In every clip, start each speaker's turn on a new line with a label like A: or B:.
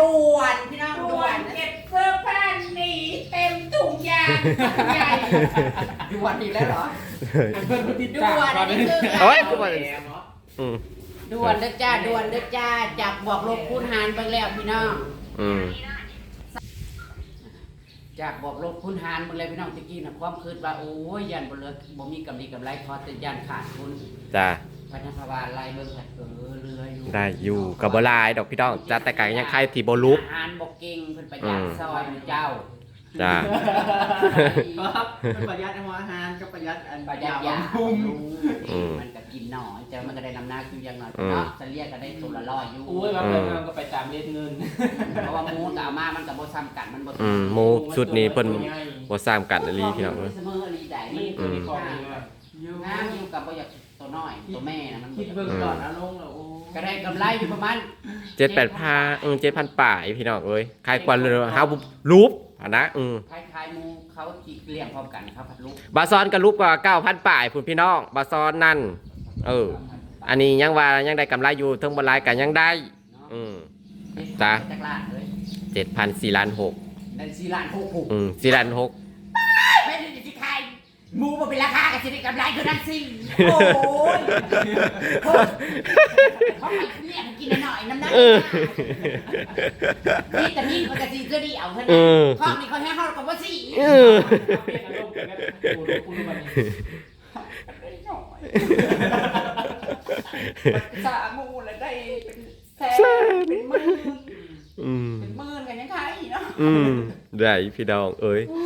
A: ด่วนพี่น้อง
B: ด่
A: ด่
B: ว
A: วนน
B: เก็บเสื้อผ้าหนีเต็มถุงยางใหญ่
A: ด่วนอีกแล้วเหรอ
C: เพื่อนผู้ติด
A: ด่
C: ตาม
A: วน
C: ตอน
A: นี่
C: นี้
A: คือ
D: โอ้ยกูว่าอืม
A: ด่วนเด้อจ้าด่วนเด้อจ้าจับบอกลบคูณหารไปแล้วพี่น้อง
D: อืม
A: จากบอกลบคูณหารไปแล้วพี่น้องตะกี้นะความคืดว่าโอ้ยยันบ่เหลือบ่มีกำไรกำไรพอแต่ยันขาดทุน
D: จ้า
A: พันธภาวาไล่เบิ่งผัดเออเรืออยู่
D: ได้อยู่กับบหลายดอกพี่น้องจ้าแต่กยังใครที่บ่ลุก
A: อาหารบ่เก่งเพิ่นประหยัด
D: อืม
A: ซอยเจ้า
D: จ้า
C: ครับเป็นประหยัดอาหารกับประหยัดอัน
A: ประหยัดยา
C: คุม
D: อืม
A: มันก็กินหน่อยแต่มันก็ได้น้ำหนักอยู่อย่างน้อย
D: อืม
A: เนาะจะเรียกก็ได้ตัวละร้อยอยู่
C: โอ้ยว่าเพื่อนก็ไปตามเล่นเงิน
A: เพราะว่าหมูกับอาม่ามันก็บ่ซ้ำกันมันบ่
D: อืมหมูชุดนี้เพิ่นบ่สร้างกันอหลีพี่น้อง
A: เอ้
D: เอ้
A: ย
D: ย
A: เสมออลีได้
C: นี่
A: นี่
C: ตัวนี้ของนี่
A: น้ำอยู่กับบ่อยาก ตัวน้อยตัวแม่นะมันบ่
C: คิด
A: อยาก
C: เบิ่งก่อนนะลงแล้วโอ้
A: ก็ได้กำไรอยู่ประมาณ
D: เจ็ดแปดพันอืมเจ็ดพันป่ายพี่น้องเอ้ยใครกว่าเรือเฮารูปอะนะอืม
A: คล้ายๆหมูเขาที่เลี้ยงพร้อมกันครับพัดลูก
D: บาซอนกับรูปกว่าเก้าพันป่ายพุ่นพี่น้องบาซอนนั่น เออ อันนี้ยังว่ายังได้กำไรอยู่เทั้งบนลายกันยังได้อืม จ้ะ
A: จักรลาดเลย
D: เจ็ดพันสี่ล้านหก
A: ได้สี่ล้านหกหก
D: อืมสี่ล้านหก
A: ไม่ได้สิขาย หมูบ่เป็นราคาก็สิได้กำไรคือนั้นสิโอ้ยเขาให้เลี้ยงกินหน่อยน้ำหนัก
D: เออ
A: นี่แต่นี่มันก็สิก็ดีเอาเท่า
D: เอ
A: นั้น
D: อ
A: ข้อนี้เขาให้เฮากับว่าสิ
D: เออ
A: สามูแล้วได้เป็นแสนเป็นหมื่น
D: อืม
A: เป็นหมื่นกันยังไงเนาะ
D: อืมได้พี่น้องเอ้ยอื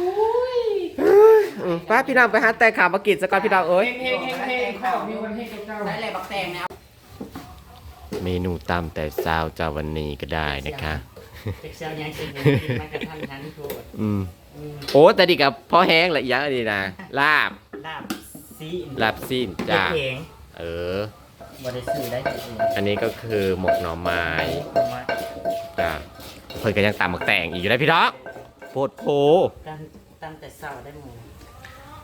D: มป้าพี่น้องไปหาแต่ข่ามากินสก่อนพี่น้องเอ้ย
C: เฮงเฮงเฮงข้ามีคนเฮงเจ้า
A: ได้อะไรบักแตงเนี่ย
D: เมนูตามแต่เช้าจ้าวันนี้ก็ได้นะคะ
B: เด็กเซลยังกินมันกระทันหันโทษ
D: อืมโอ้แต่ดีกับพอแห้งละอีกอย่างอันนี้นะลาบ
B: ลาบซี
D: ลาบซีน
B: จ้าเข่ง
D: เออ
B: บ่ได้ซื้อได้จริง
D: อันนี้ก็คือหมกหน่อไม้
B: ๆมา
D: จ้าเพิ่นก็ยังตามหมกแต่งอีกอยู่ได้พี่น้องโพดโพ
B: ตั้งตั้งแต่เช้าได้หมด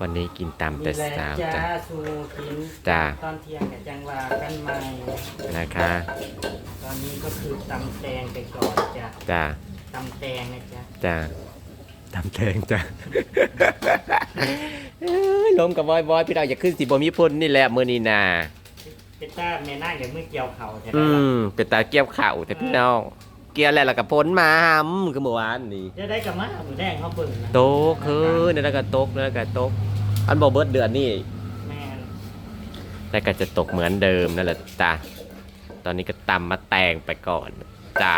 D: วันนี้กินตามแต่
B: มีแล้ว
D: เช้า
B: จ้า
D: จ้า
B: สูกิน
D: จ้า
B: ตอนเที่ยงกับจังหวะกันใหม่
D: นะคะ
B: ตอนนี้ก็คือตำแตงไปก่อนจ้ะ
D: จ้า
B: ตำแตงนะจ๊ะ
D: จ้าตามแตงจ้าเอ้ยลมกับบอยบอยพี่น้องอย่าขึ้นสิบ่มีพ่นนี่แหละมื้อนี้นา
B: เป็นต้าแม่นาคเดี๋ยวมือเกี่ยวเขาใช่ไหม
D: อื
B: ล่ะ
D: มเป็นตาเกี่ยวข่าวแต่พี่น้องเกี่ยวแล้วแล้วก็พ้นมาหำคือเมื่อวานนี่
B: จะได้กับมาหมูแดงเขาเบิ่งนะ
D: โตกคือนี่แล้วก็ตกแล้วก็ตก อันบ่เบิดเดือนนี่
B: แม่น
D: แล้วก็จะตกเหมือนเดิมนั่นแหละจ้าตอนนี้ก็ตำมาแตงไปก่อนจ้า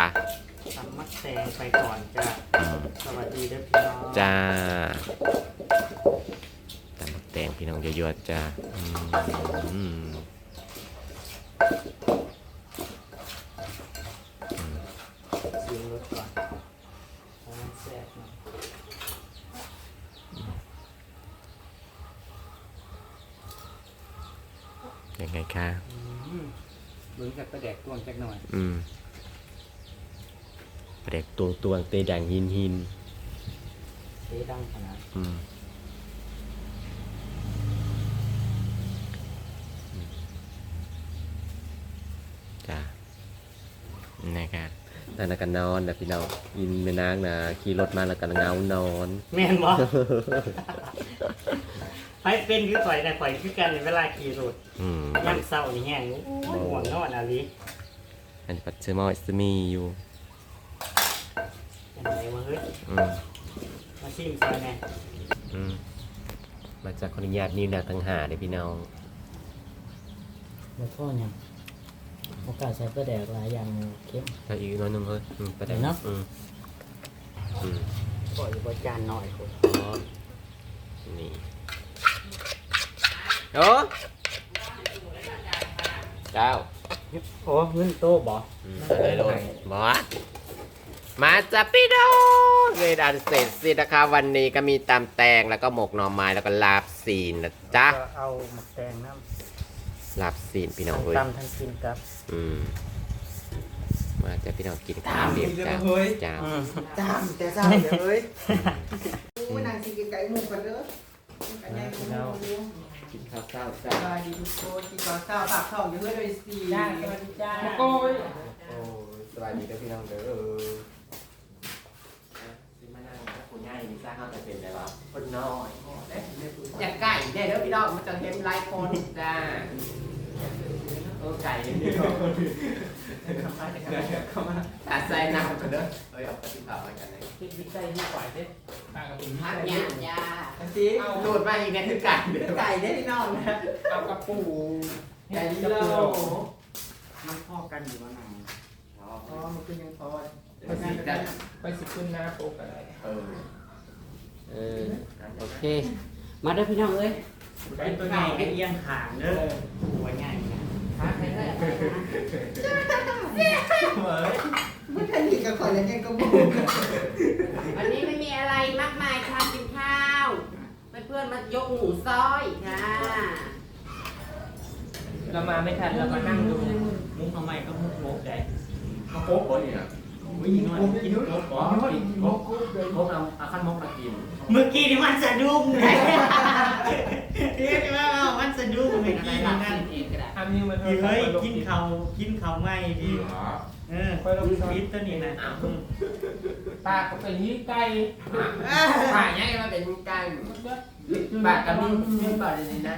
B: ตำมักแตงไปก่อนจ้ะ
D: อืม
B: สวัสดีเด้อพี่น้อง
D: จ้าตำมาแตงพี่น้องเยอะๆจ้าอืม
B: ชิมรสก่อนเอามันแซ่บหน่อย
D: ยังไงคะ
B: อืมเบิ่งจากกระแดกตวงจักหน่อย
D: อืมเด็กตวงตวงๆเตดังหินหิน
B: เสีดังขนาด
D: อืมจ้านะครับแล้วก็นอนนะพี่น้องยินแม่นางนะขี่รถมาแล้วก็เงานอน
B: แม่นบ่ ไปเป็นคือข่อยนะข่อยคือกันในเวลาขี่รถ
D: อืม
B: ยามเช้านี่แห้งโอ้ยห่วงนอนอะลิ
D: อันนี้ปัจเจอมอยสมีอยู่
B: ยังไงวะเฮ้ย
D: อืม
B: มาชิมซอยแม่
D: อืมมาจากคนอนุญาตนี่นะทั้งหาเลยพี่น้อง
B: แล้วก็ยังโอกาสใช้กระแดกหลายอย่างเข้ม
D: ถ้าอีกน้อยหนึงเฮ้ยอืมไปได้
B: เนาะ
D: อืมอืม
B: ก่อยบริจานหน่อยคน
D: อ๋อนี่ โอ้เจ้า
B: โอ้เงินโต๊ะบ่
D: อืมเลยเลยบอสมาจับพี่น้องเวลาเสร็จสินะคะ วันนี้ก็มีตำแตงแล้วก็หมกหน่อไม้แล้วก็ลาบซีนนะจ๊ะ
B: ก็เอาหมักแตงน้
D: ลาบซีนพี่ำน้อง
B: ทั้ง
D: เอ้ย
B: ตำทั้งกินครับ
D: อืมมาจะพี่น้องกินข้าวเดียวจ้าจ้า
B: อืม
A: ตามแต่เศร้าเอ้ย อู้นางสิกินไก่หมูกันเด้อไก่ใหญ่หมูเด้อ
D: กินข้าวเช้าจ้าส
A: บายดีทุกคนกินข้าวเช้าปากท้องอยู่เพื่อโดยสี
B: จ้าสวัสดีจ้า
A: โก้ย
D: โอ้ยสบายดีกับพี่น้องเด้อที่มานั่งนะคุณง่ายนี่สร้างข้าวแต่เป็นไรวะคนน้อย
A: อยากไก่เนี่ยเด้อพี่น้องมันจะเห็นหลายคนจ้า เออไก่เดียว
B: เข้ามาเข้ามา
A: ตาใส่น้ำกันเด้อเอ้ยเอาไปติดต่อมากันเลย
C: คิดวิจัยที่ปล่อยเด้ปากกับปุ่น
A: พักเนี่ยา
B: อันนี้
A: เอาโดดมาอีกเนี่ยคือไก่เด้อ
B: ไก่ได้ที่นอนนะ
C: เอากระปู
B: ไก่ที่เรา
A: มันพ่อกันอยู่ว่านา
B: อ๋อมันคือยังพอ
A: ไปสิจะ
C: ไปสิขึ้นหน้าโป๊กอะไร
D: เออ
A: เออโอเค มาเด้อพี่น้องเอ้ย
B: เป็นตัวใหญ่ให้เอียงขางเด้อ
A: หัวง่าย ไปเลย
B: เฮ้ยไม่เคยมีกับคนเลยยังก็บู
A: วันนี้ไม่มีอะไรมากมายค่ะกินข้าวเพื่อนๆมายกหมูซอยค่ะ
C: เรามาไม่ทันเรามานั่งดู
B: มุกทำไมก็มุกโลกใหญ่
D: เขาโป๊ะคนเนี่ย
B: วิ่งนอนกินโลก
D: อ๋อกินมกมกเอาเอาขั้นมกมากิน
B: เมื่อกี้นี่มันสะดุ้งเลยเรียกว่ามันสะดุ้งเมื่อ
A: อะไร
B: กี้
A: หลั
B: นี่
A: บ
B: นั่น
A: เองก็ได้
C: ทำนิ้วมัน
B: เฮ้ยกินเขากินเขาไม่ดีเออฟิตตัวนี้นะ
C: ปากก็เป็นยี่ไก่
A: ป่าเนี่ยมันเป็นไก่ป่ากับมันมีป่าเลยนะ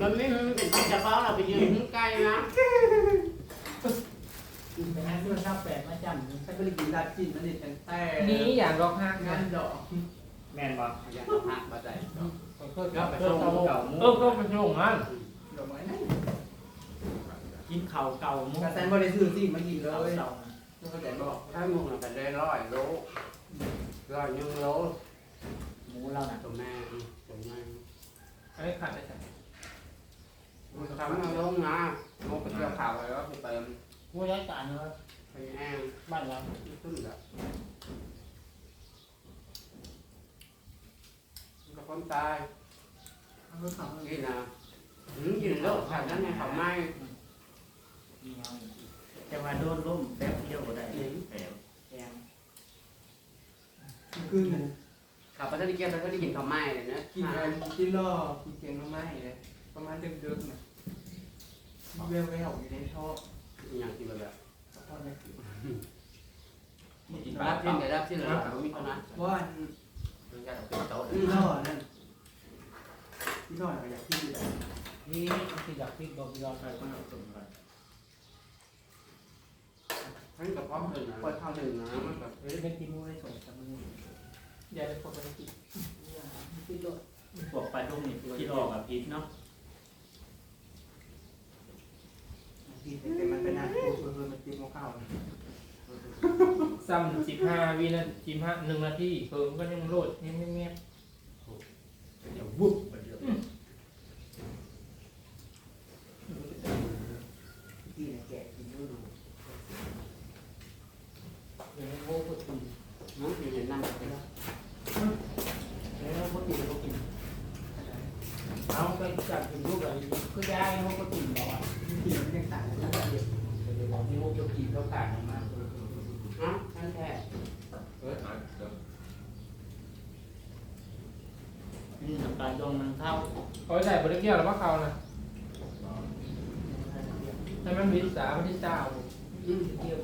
A: มันไม่เป็นที่จะเฝ้าเราไปยืนไก่นะ
C: ไปหาเพื่อนข้าวแปดมาจ
B: ถ้าไปกินดัดกินมันนี่แต่แต่ำ
C: นี้อย่างรอกห้าง
B: งานดอกแมนบอก
A: อย่างหักมาใส่
C: ก็ไปส่งเออก็ไปส่งมัน
B: ดอกไม้นั่นกินเขาเก่ามุกกระแซนบริสุทธิ์สิมากินเลยเข้าใจบอก
A: ถ้ามึงเป็นได้ร้อยโลร้อยยังโล
B: หมูเราน่ะ
A: ตัวแม่ตัวแม่
C: ไอ้ขาดได้ใส่
A: ทำมาลงนะมกไปเกี่ยวข่าวไปแล้วเติม
C: ผู้ย้ายการเนอะ
A: ไปแอง
C: บ้านเรา
A: ขึ้นแบบกับคนตาย
B: เอาไปเขา
A: กินนะหืมกินโลกแบบนั้นไงเขาไม่
B: แต่ว่าโดนล้มแป๊บเดียวก็ได้แป๊บแกงคือ
A: ขับไปได้เกี่ยวก็ได้กินเขาไม่เลยนะ
B: กินอะไรกินล่อกินเกียงน้ำไม้เลยประมาณเดิมๆนะเวลเวลอยู่ในท่อ
A: อย่างที่แบบ
B: ท่อนี่คือ
A: รับที่ไหนรับที่ไหนเขามีเท่านั้น
B: ว่า
D: มันจะเป็นโต๊ะ
B: ที่ล่อนั่นที่ล่ออยากที่อยู่ไหน
C: นี่ที่ดักที่บอกยอด
B: ใครก็เอาส่งไป
A: ทั้งกับพร้อมหนึ่งนะคนเท่าหนึ่งนะมันแบบ
B: เฮ้ยเป็นที่มูให้ส่งกับมือ
C: อย่าไปพบกันกิน
B: พวกปลาดุกนี่ที่ล่อกับพิษเนาะพิษแต่มันเป็นอะไรพูดเพื่อมันจิ้มข้าว
C: ซ้ำสิบห้าวินาทีสิบห้าหนึ่งนาทีเพิ่มก็ยังโหลดเงียบเงียบ
B: เดี๋ยววุบไปเดียวที่ไหนแกะกินดูดู
C: เดี๋ยวโง่ก็ตี
A: น้องอยู่ในนั่งไปแล้ว
C: แล้วก็ตีก็กินเอาไปจับถึงลูกอะไรก็ได้โง่ก็ตีบอกว่า
B: ที่มันยังต่างกัน
C: เดี๋ยวบอกที่โง่จะกินเขาต่างกันมาก
A: ฮะนั่นแค่
D: เออเอาเดี๋ยว
B: นี่น้ำตาลงมันเท่า
C: เขาใส่บริเกียวหรือว่าเขานะให้มันมีสามที่เจ้า
A: อืม
C: เกี่ยว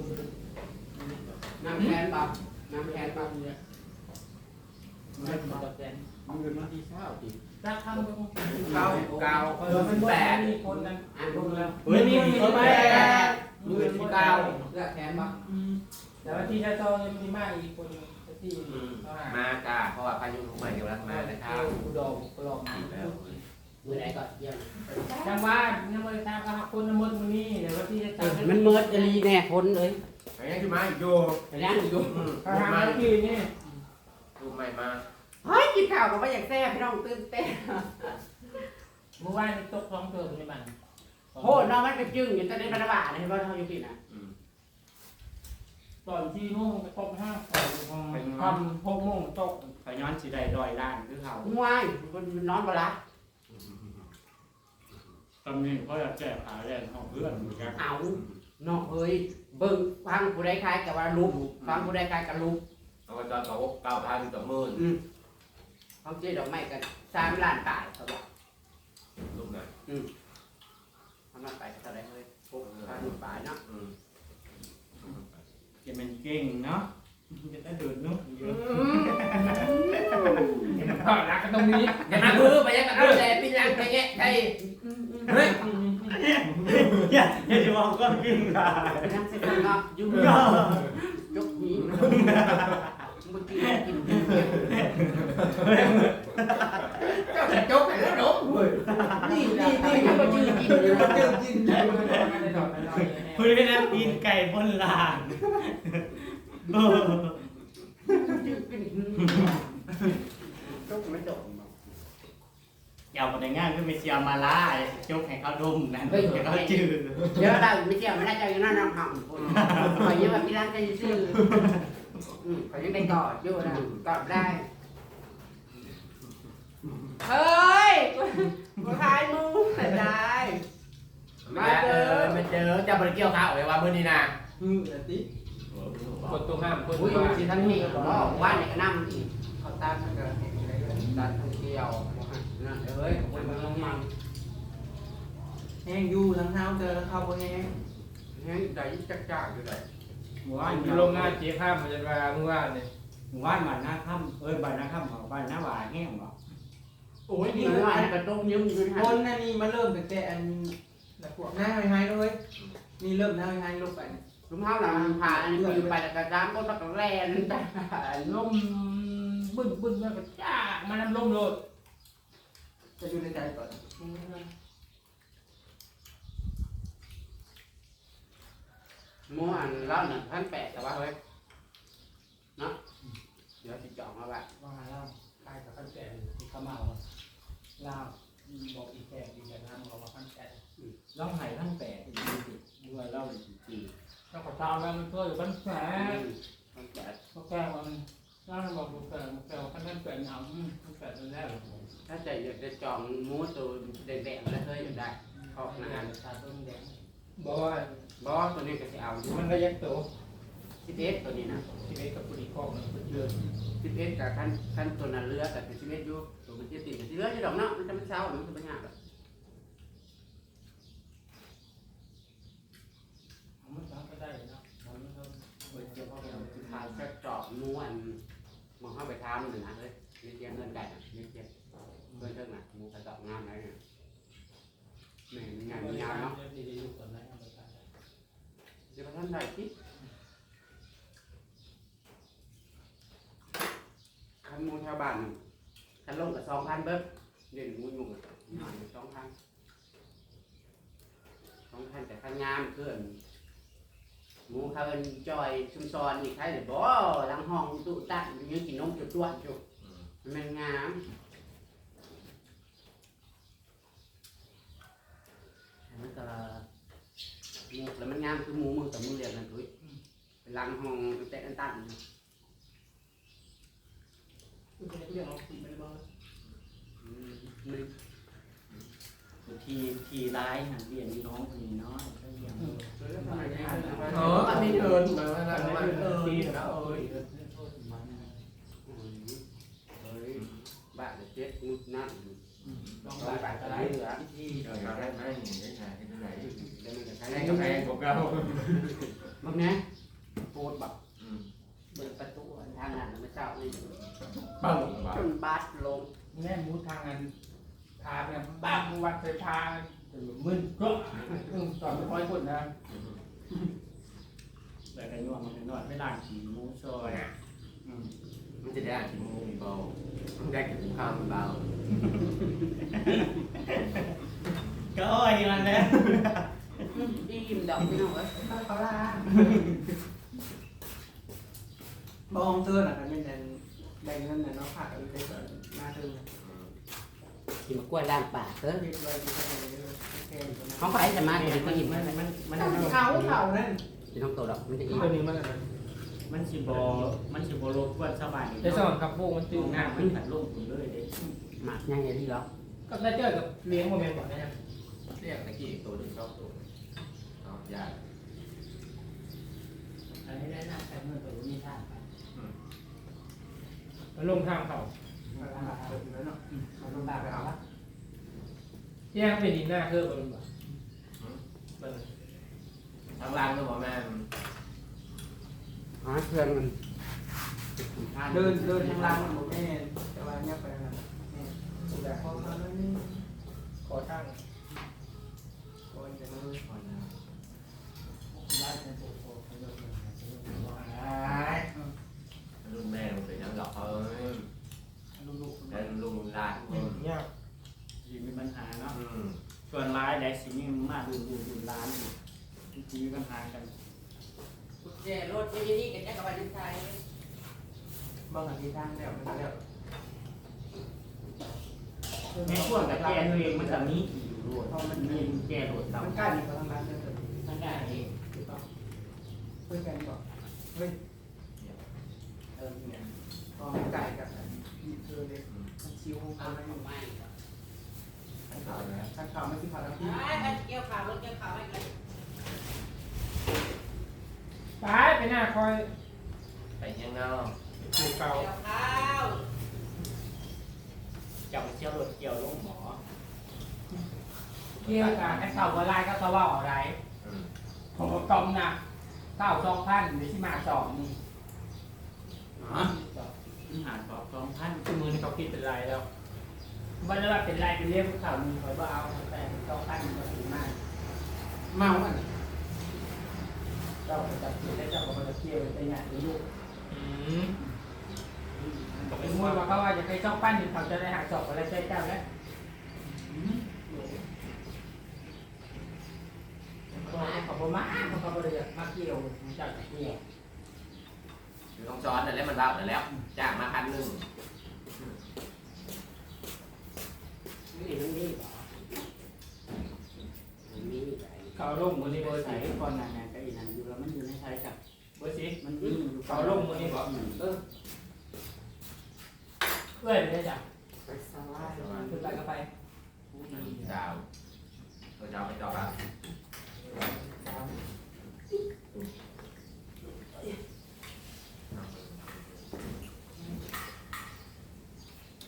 A: น้ำแทนปะน้ำแทนปะ
C: เนี่ยมันเป็นตัวแทน
B: มือมันที่เท่าดิ
C: รักข้ามก็
A: เก้าเก้า
C: เออมันแปดมีคนนั้น
A: อ่านลงแล้ว
B: เฮ้ยนี่มีคนแปด
A: มือที่เก้าเลือกแทนปะ
C: แต่ว่าที่ชาโตยังมีมากอีกคนที่
D: อื มมาจ้าเพราะว่าพายุลูกใหม่กำลังมานะครับ
C: อุดมกลอม
D: แล้ว
A: มือไหนก่อนเยี่ยม
C: จังว่าน้ำมันตาก็หักคนน้ำมันมือนี่แต่ว่าที่ชาโต
A: มันเมิดจะรีแน่พ้นเลย
D: ไอ้ยังคือมาอีกโย
A: แต่ยังอยู่
D: อืม
C: ทางแล้วที่นี่
D: ลูกใหม่มา
A: เฮ้ยกินข้าวก็ไม่อยากแซ่บพี่น้องตื่นเต้น
C: เมื่อวานตกท้องเธอในบ้าน
A: โหน้องมันเป็นจึงอยู่ตอนนี้บรรดาบาเห็นว่าเขาอยู่ที่ไหน
D: อืม
C: ตอนที่โมงไปตกห้าทำหกโมงตก
B: ขย้อนสีได้ดอยล้านคือเขา
A: ห่วยคนนอนบ่ละ
B: ตอนนี้เขาอยากแก้ขาแรงเขาเพื่อนเหมือนกัน
A: เอาเนาะเฮ้ยเบิ่งฟังผู้ใดคล้ายกับว่าลุกฟังผู้ใดคล้ายกับลุก
D: เอาไปตอนเขาเก้าพันต่อหมื่น
A: อืมเขาเจ๊ดอกไม้กันสามล้านตายเขาบอก
D: ลูกนะ
A: ทำล้านตายเท่าไรเฮ้ยหกพันบาทเนาะ
D: อืม
B: จะเป็นเก่งเนาะจะได้เดินเนาะเยอะ
A: อืม
C: รักกันตรงนี้
A: อย่ามาพื้ไปยังกับพื้แต่ปีหลังไปแกะใช่
C: เฮ้ย
B: อย่าอย่าจะมองก็กินได้
A: ไปนั่งเส้นนอกยุ่งยกนี้เมื่อกี้กินเจ้าจะจกแต่แล้วหนูนี่นี่นี่ยังมายืนกินเลยมายืนกิน
B: คุยกันนะกินไก่บนลานเออ
A: จกไม่จก
B: อย่ามาแต่งงานก็ไม่เชียร์มาล่าจกให้ เขาดมนั่นให้เขาจืด
A: เดี๋ยวเราไม่เกี่ยวไม่ได้จะอยู่นั่นน้ำห่ำคนขอยืมแบบพี่ร้านจะซื้อขอยังได้กอดอยู่นะกอดได้ เฮ้ยมาขายมูได้
D: มาเจอ มาเจอจะบริเกี่ยวข้าวไว้ว่ามื้อนี้นะ
C: อืมเดี๋ยวติกดตัวห้ามคน
A: อุ้ย
C: ว่า
A: สิท่านนี่บอกว่าเนี่ยก็นั่งอีกเขาตามมันก็เห็นอะไรก็ตัดท่องเที่ยวนั่นเอ้ยคนมันลงมา
C: แห้งอยู่ทั้งเท้าเจอแล้วเข้าบ่แห้ง
A: เฮ้ยได้จักจักอยู่ไหน
C: หมู่บ้านโรงงานเจี๊ยบห้ามมันจะมาเมื่อวานเนี่ย
B: หมู่บ้านบ้านหน้าค่ำเอ้ยบ้านหน้าค่ำของบ้านหน้าหวานแห้งบ่
C: โอ้ย
A: นี่
C: นี่
A: ว่าก็ต้มยืมอยู่
C: ค
A: นะ
C: นนั่นนี่มาเริ่มตั้งแต่อันหน้าไฮๆเลยนี่เริ่มหน้าไฮลงไป
A: ลุงเท้าหลังผ่าอันนี้อยู่ไปแล้วก็จ้างก็ต้องแล่นแต่
C: ลมบึ้นบึ้นแล้วก็จ้ามันน้ำลมโลดจะอยู่ในใจก่อน
A: ม้วนร้อนหนึ่งพันแปดแต่ว่าเฮ้ยเนาะเดี๋ยวติดจองมาบ้าง
C: ว่าเล่าใกล้กับขั้นแก่ที่เขาเมาเล่าบอกอีกแก่อีกแก่น้ำบอกว่าขั้นแก่
B: ร้องไห้ทั้งแปดดีสิด้วยเล่าเลยจริง
C: แล้วก็เช้าแล้วมันก็อยู่ขั้นแก่
A: พันแปด
C: ก็แก้มันร่างบอกแก่แก่ขั้นนั้นแก่หนาวขั้นแก่นั่นแหละ
A: ถ้าใจอยากจะจองมูตัวแดงๆแล้วเฮ้ยอยู่ได้ออกงาน
C: ชาต้นแดงบอกว่า
A: บอสตัวนี้ก็จะเอา
C: มันก็ยักโต
A: สิบเอ็ดตัวนี้นะ
C: ชีวิตกับปุริคอกมันเยอะ
A: สิบเอ็ดกับขั้นขั้นตัวนั้นเรือแต่เป็นสิบเอ็ดอยู่ตัวมันจะติดกับสิเรืออยู่ดอกเนาะมันจะไม่เช้าหรือมันจะไม่ยากหรอก
C: มันสามก็ได้เนาะมันก็เปิดเกี่ยวข้องกับ
A: ถ่ายแค่จอบม้วนมองเข้าไปทำหนึ่งนะเฮ้ยมีเตียงเงินได้นะมีเตียงเพื่อนเจ้าหน่ะมูกระจอกงามไหนเนี่ยแม่งงานยาวเนาะ
C: ดีๆอยู่ก่อนนะเอาไปกัน
A: เดี๋ยว ท่านใดที่คันมูแถวบ้านคันลงกับสองพันเบิ้ลเดี๋ยวมูยุ่งสองพันสองพันแต่คันงามเกินหมูเขาเป็นจอยชุมซอนนี่ใครเลยบ่หลังห้องตุตันยังกินนมจุดตัวจุดมันงามมันก็ หมูแล้วมันงามคือหมูมือกับมือเรียกนั่นตุ้ยเป็นหลังห้องแต่อันตัน
C: คือจะเรียกเราคุยไปบ้าง
A: อืมมือ
B: ทีทีร้ายหันเปลี่ยนน้องคนนี้น้อยก็ยัง
C: เอออันนี้เอิญมาแล้วมันเอิญแล้วเอ้ย
A: โอ้ยเฮ้ยบ้าเลยเจ็ดงุดนั่น
C: ลอง
A: ร้อย
C: ไป
A: บาท
C: ก็
A: ก็
C: ได้
A: ได้เหลือ
B: ที่
D: เออได้ไหมได้ไหนได้ไหน
A: แล้วมันก็ใช้
D: ให้กาแฟพวกเรา
A: บางแน่โคตรแบบ
D: อืม
A: เปิดประตูทางนั้นไม่เจ้านี่
D: ปังว่ะ
A: จนบาดลง
C: แม่มูทางนั้นพาเนี่ยบ้านวัดไปพามึนก็สอนไม่ค่อยคนนะ
B: แล้วก็ย่วงมันน้อยไม่ด่างขี่มูซอยอืม
D: มันจะได้อ่านที่มูเบามันได้กินข้าวมันเบา
B: ก็อ้อยมันแล้ว
A: อิ่มดอกพี่น้องเอ้ยเขาลา
C: บองเธอน่ะเป็นแดงแดงนั่นน่ะเนาะผักอะไรไปก่อนมาเธอ
A: กินมะกล้วยล้างปากเถอะ
C: เรียบร้อยดีไปเลยแกงตัวนั้น
A: เขาไปจะมาเดี๋ยวก็อิ่ม
B: มั
A: มันน
B: มันมัน
C: เขาเขานั่น
A: กินท้องโตดอกมันจะอิ่ม
C: ตัวนี้มันอะไร
B: มันสิบอมันสิบอรบกวนสบาย
C: ได้สอนกับพวกมัน
B: ตื่
C: น
B: ห
C: ห
B: น้า
C: น้า
B: มันถัดลงผมเลยเด้
A: หมักง่ายที่หรอ
C: ก็ได้เจอกับเลี้ยงโมเมนต์ก่อนนะครับ
D: เรียกตะกี้ตัวหนึ่งชอบตัว ยาก
B: อันนี้ได้หน้าแต่เมื่อตัวนี้ท่า
C: มันลงทางเขา
A: มันลำบากไปเอาละ
C: แยกเป็นดินหน้าเพิ่มมันบ่เบิ่ง
D: ทางล่างก็บอกแม่
A: หาเพื่อนมัน
C: เดินเดินทางล่างมันโมเมนแต่ว่า
E: เนี่ยไปนะนี่สุดแล้วพอมาแล้วนี่ขอตั้งก่อนจะเลยก่อนนะ ลย
D: รุ่นแม่มันเป็นยังหรอกเอ้ย
E: ลูกๆ
D: แล้วลุงลาด
E: เนี่ย
B: ยังมีปัญหาเนาะ
D: อืม
B: ส่วนร้ายได้สิยิ่งมาดูดูดูร้านอยู่จริงๆมีปัญหากัน
A: เจรถที่นี่กันจะกับวันไทย
E: บางอันที่ทางแล้วมันแล้ว
B: ในช่วงกับแกตัวเองมันจะมีอยู่ด้วยเพราะมันมีแกโดด
E: มัน
B: ต่ำ
E: ใกล้นี่ก็ทางร้านเลย
A: มันได้เอง
E: ถูกต้องเพื่อนกันบอกเฮ้ย
A: เออเนี่ย
E: พอมันไก่กับที่เธอเล็กมันชิว
A: เอา
E: เอา
A: ไป
E: ไม่
A: ทำไม
E: ทันข่าวทันข่าวไม่สิข่าวทั้งที่
A: ไอ้ไปเกี่ยวขาวรถเกี่ยวขาวไอ้กัน
E: ไปไปหน้าคอย
D: ไปยังเนาะ
E: ถูกเก่า
A: เกี่ยวขาว
B: จับเชี่ยวรถเกี่ยวลงหมอ
F: เที่ยวกันให้เข่าว่าลายก็สว่าอะไร
D: อืม
F: ผมก็กอมนะ เก้าสองพันหรือที่มาสองนี่
B: ฮะปัญหาสอบสองพันคือมือนี่เขาคิดเป็นไรแล้ว
F: วันละเป็นลายเป็นเรียกข่าวมีคอยว่าเอาแต่สองพันก็ถือมาก
E: เมาอะ
F: เจ้าก็จะเที่ยวได้เจ้าก็มาเที่ยวไปงานลูก
B: อืมบอก
F: เป็น
B: เป็น
F: มว
B: ว่าย
F: ว่าเขาว่าจะไปสองพันถึงเขาจะได้หาสอบอะไรใช้เจ้าแล้วก็เขา บอกมาเขาก็เลยมาเกี่ยวเจ้าเกี่ยว
D: อยู่ต้องซ้อนนั่นแหละมันเบานั่นแล้วจ้างมาพันหนึ่ง
A: นี่มันนี่เหรอมันนี่ไป
B: เขาลงมือนี่เบอร์ใส่ก่อนงานงานก็อีนั่นอยู่แล้วมันอยู่ในไทยกับเบอร์สิมันมีอยู่
F: เขาลงมือนี่บอก
A: เออ
F: เพื่อนได้จ้ะ
A: ไปสบาย
F: คือไปก็ไป
D: เจ้าเราจะเอาไปจอดละ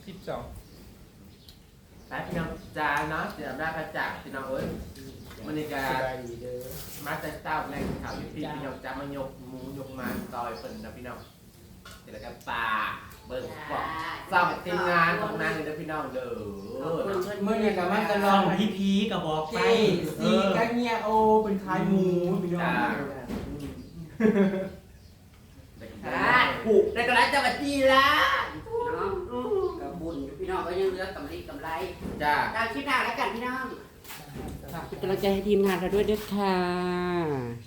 E: สิบสอง
D: แต่พี่น้องจ้าเนาะเดี๋ยวได้กระจ่างพี่น้องเอ้ย มันนี่ก็
E: สบายดีเด้อ
D: มาแต่เจ้าแรงข่าวอยู่ที่พี่น้องจะมายกหมูยกมาซอยเพิ่นนะพี่น้องเดี๋ยวก็ปลาเบิ่งบอกซ้ำทีมงานของนางเลยนะพี่น้องเด้อ
E: เมื่อเนี่ยกับมันจะล
B: ล
E: อ
B: องงพีพีกับบอกไป
E: เจ๊สีกันเนี่ยโอเป็นคายหมูพี่น้อง
D: ผูกในกระไรจังหวัดจีละ
A: เนาะกับบุญพี่น้องก็ยังเหลือกำไรกำไร
D: จ้า
A: ตามคลิปหน้าแล้วกันพี่น้องฝาก เป็นกำลังใจให้ทีมงานเราด้วยด้วยค่ะ